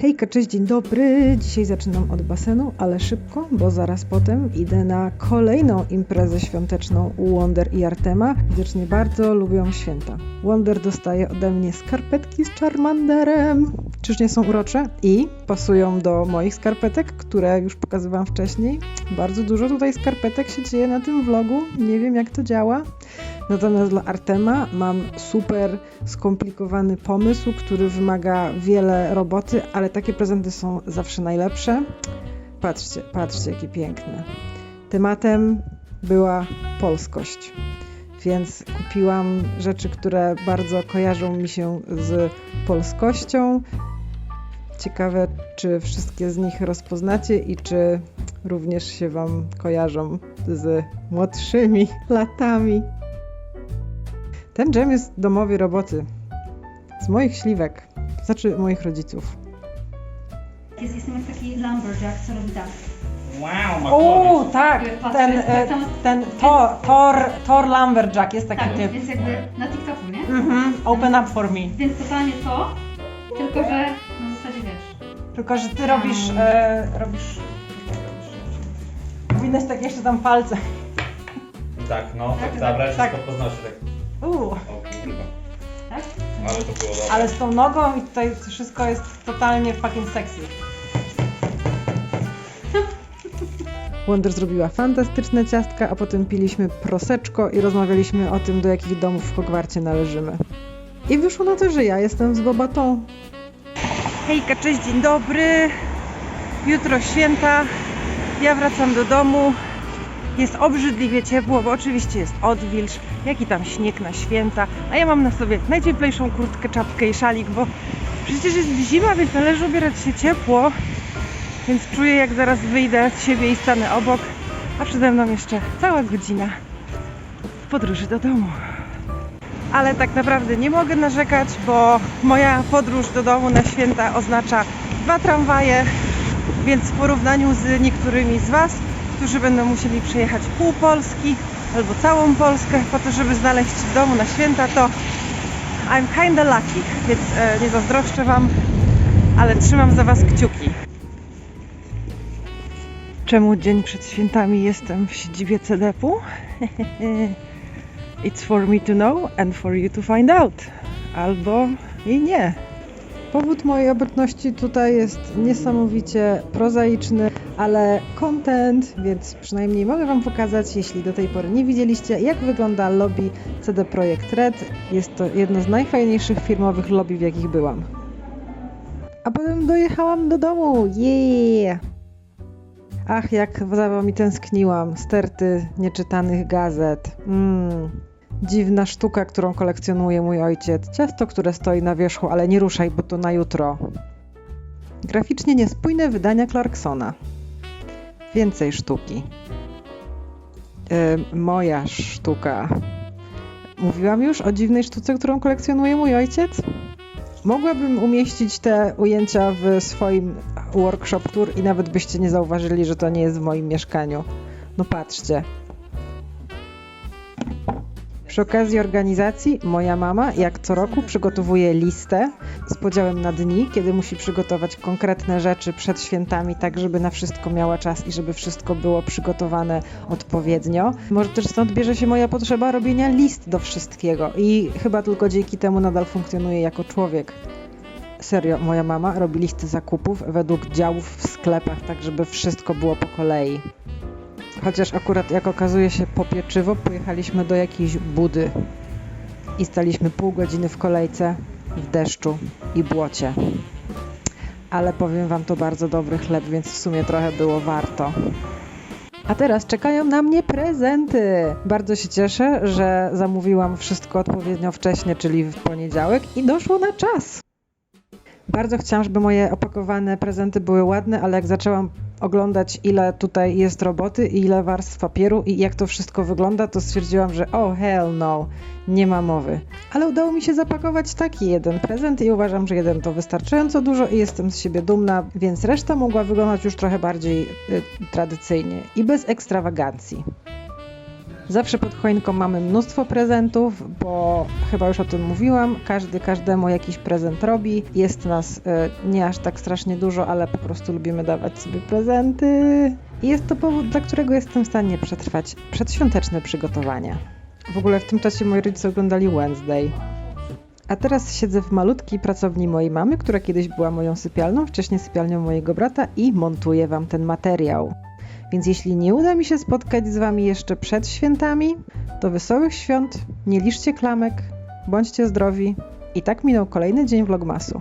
Hejka, cześć, dzień dobry. Dzisiaj zaczynam od basenu, ale szybko, bo zaraz potem idę na kolejną imprezę świąteczną u Wonder i Artema. Widocznie bardzo lubią święta. Wonder dostaje ode mnie skarpetki z Charmanderem. Czyż nie są urocze? I pasują do moich skarpetek, które już pokazywałam wcześniej. Bardzo dużo tutaj skarpetek się dzieje na tym vlogu. Nie wiem jak to działa. Natomiast dla Artema mam super skomplikowany pomysł, który wymaga wiele roboty, ale takie prezenty są zawsze najlepsze. Patrzcie, patrzcie, jakie piękne. Tematem była polskość, więc kupiłam rzeczy, które bardzo kojarzą mi się z polskością. Ciekawe, czy wszystkie z nich rozpoznacie i czy również się Wam kojarzą z młodszymi latami. Ten dżem jest domowej roboty. Z moich śliwek. Znaczy moich rodziców. Jest, jestem jak taki lumberjack, co robi tak. Wow, ma O, tak! Patrzę, Ten, tak e, ten Thor, Thor, Thor Lumberjack jest taki Tak, typ. więc jakby na TikToku, nie? Mhm, open up for me. Więc totalnie to, tylko że na zasadzie wiesz. Tylko, że ty robisz, e, robisz... Powinnaś tak jeszcze tam palce. Tak, no, Tak, tak, dobra, tak. wszystko podnoszę tak. Uuu, O kurwa. Tak? Ale to było dobre. ale z tą nogą i tutaj wszystko jest totalnie fucking sexy. Wonder zrobiła fantastyczne ciastka, a potem piliśmy proseczko i rozmawialiśmy o tym, do jakich domów w Hogwarcie należymy. I wyszło na to, że ja jestem z Bobatą. Hejka, cześć, dzień dobry. Jutro święta. Ja wracam do domu. Jest obrzydliwie ciepło, bo oczywiście jest odwilż, jaki tam śnieg na święta, a ja mam na sobie najcieplejszą kurtkę, czapkę i szalik, bo przecież jest zima, więc należy ubierać się ciepło, więc czuję jak zaraz wyjdę z siebie i stanę obok, a przede mną jeszcze cała godzina podróży do domu. Ale tak naprawdę nie mogę narzekać, bo moja podróż do domu na święta oznacza dwa tramwaje, więc w porównaniu z niektórymi z Was, którzy będą musieli przejechać pół Polski albo całą Polskę po to, żeby znaleźć w domu na święta, to I'm kinda lucky, więc e, nie zazdroszczę Wam, ale trzymam za Was kciuki. Czemu dzień przed świętami jestem w siedzibie CDP-u? It's for me to know and for you to find out. Albo i nie. Powód mojej obecności tutaj jest niesamowicie prozaiczny, ale content, więc przynajmniej mogę Wam pokazać, jeśli do tej pory nie widzieliście, jak wygląda lobby CD Projekt Red. Jest to jedno z najfajniejszych firmowych lobby, w jakich byłam. A potem dojechałam do domu. Yeah! Ach, jak za Wami tęskniłam. Sterty nieczytanych gazet. Mmm. Dziwna sztuka, którą kolekcjonuje mój ojciec. Ciasto, które stoi na wierzchu, ale nie ruszaj, bo to na jutro. Graficznie niespójne wydania Clarksona. Więcej sztuki. Yy, moja sztuka. Mówiłam już o dziwnej sztuce, którą kolekcjonuje mój ojciec? Mogłabym umieścić te ujęcia w swoim workshop tour i nawet byście nie zauważyli, że to nie jest w moim mieszkaniu. No patrzcie. Przy okazji organizacji moja mama, jak co roku, przygotowuje listę z podziałem na dni, kiedy musi przygotować konkretne rzeczy przed świętami, tak żeby na wszystko miała czas i żeby wszystko było przygotowane odpowiednio. Może też stąd bierze się moja potrzeba robienia list do wszystkiego i chyba tylko dzięki temu nadal funkcjonuję jako człowiek. Serio, moja mama robi listy zakupów według działów w sklepach, tak żeby wszystko było po kolei. Chociaż akurat jak okazuje się po pieczywo pojechaliśmy do jakiejś budy i staliśmy pół godziny w kolejce w deszczu i błocie. Ale powiem wam to bardzo dobry chleb, więc w sumie trochę było warto. A teraz czekają na mnie prezenty. Bardzo się cieszę, że zamówiłam wszystko odpowiednio wcześnie, czyli w poniedziałek i doszło na czas. Bardzo chciałam, żeby moje opakowane prezenty były ładne, ale jak zaczęłam oglądać, ile tutaj jest roboty i ile warstw papieru i jak to wszystko wygląda, to stwierdziłam, że oh hell no, nie ma mowy. Ale udało mi się zapakować taki jeden prezent i uważam, że jeden to wystarczająco dużo i jestem z siebie dumna, więc reszta mogła wyglądać już trochę bardziej y, tradycyjnie i bez ekstrawagancji. Zawsze pod choinką mamy mnóstwo prezentów, bo chyba już o tym mówiłam, każdy każdemu jakiś prezent robi. Jest nas e, nie aż tak strasznie dużo, ale po prostu lubimy dawać sobie prezenty. I jest to powód, dla którego jestem w stanie przetrwać przedświąteczne przygotowania. W ogóle w tym czasie moi rodzice oglądali Wednesday. A teraz siedzę w malutkiej pracowni mojej mamy, która kiedyś była moją sypialną, wcześniej sypialnią mojego brata i montuję Wam ten materiał. Więc jeśli nie uda mi się spotkać z Wami jeszcze przed świętami, to wesołych świąt, nie liczcie klamek, bądźcie zdrowi i tak minął kolejny dzień vlogmasu.